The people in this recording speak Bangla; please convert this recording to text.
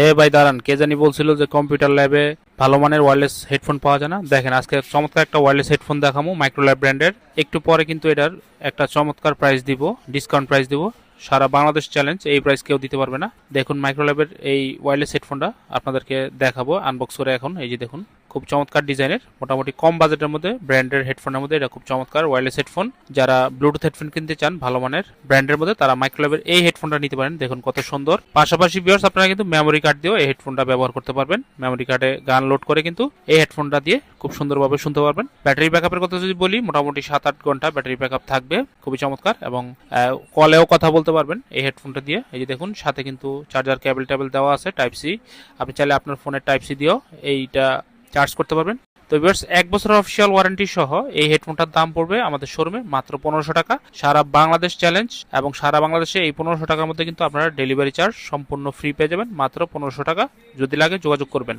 এ ভাই, দাঁড়ান, কে জানি বলছিল যে কম্পিউটার ল্যাবে ভালো মানের ওয়ারলেস হেডফোন পাওয়া যায় না? দেখেন, আজকে চমৎকার একটা ওয়ারলেস হেডফোন দেখাবো মাইক্রোল্যাব ব্র্যান্ডের একটু পরে কিন্তু এটার একটা চমৎকার প্রাইস দিব ডিসকাউন্ট প্রাইস দিব। সারা বাংলাদেশ চ্যালেঞ্জ এই প্রাইস কেউ দিতে পারবে না। দেখুন মাইক্রোল্যাবের এই ওয়ারলেস হেডফোনটা আপনাদেরকে দেখাবো আনবক্স করে এখন, এই যে দেখুন। খুব চমৎকার ডিজাইনের, মোটামুটি কম বাজেটের মধ্যে ব্র্যান্ডের হেডফোনের মধ্যে এটা খুব চমৎকার ওয়্যারলেস হেডফোন যারা ব্লুটুথ হেডফোন কিনতে চান, ভালো মানের ব্র্যান্ডের মধ্যে তারা মাইক্রোল্যাবের এই হেডফোনটা নিতে পারেন। দেখুন কত সুন্দর। পাশাপাশি বিয়ার্স আপনারা কিন্তু মেমোরি কার্ড দিয়েও এই হেডফোনটা ব্যবহার করতে পারবেন। মেমোরি কার্ডে গান লোড করে কিন্তু এই হেডফোনটা দিয়ে খুব সুন্দরভাবে শুনতে পারবেন। ব্যাটারি ব্যাকআপের কথা যদি বলি, মোটামুটি সাত আট ঘণ্টা ব্যাটারি ব্যাকআপ থাকবে। খুবই চমৎকার এবং কলেও কথা বলতে পারবেন এই হেডফোনটা দিয়ে। এই যে দেখুন, সাথে কিন্তু চার্জার কেবল টেবল দেওয়া আছে টাইপ সি আপনি চাইলে আপনার ফোনের টাইপ সি দিয়েও এইটা চার্জ করতে পারবেন। তো ভিউয়ার্স এক বছরের অফিসিয়াল ওয়ারেন্টি সহ এই হেডফোনটার দাম পড়বে আমাদের শোরুমে মাত্র পনেরোশো টাকা। সারা বাংলাদেশ চ্যালেঞ্জ এবং সারা বাংলাদেশে এই পনেরোশো টাকার মধ্যে কিন্তু আপনারা ডেলিভারি চার্জ সম্পূর্ণ ফ্রি পেয়ে যাবেন, মাত্র পনেরোশো টাকা। যদি লাগে যোগাযোগ করবেন।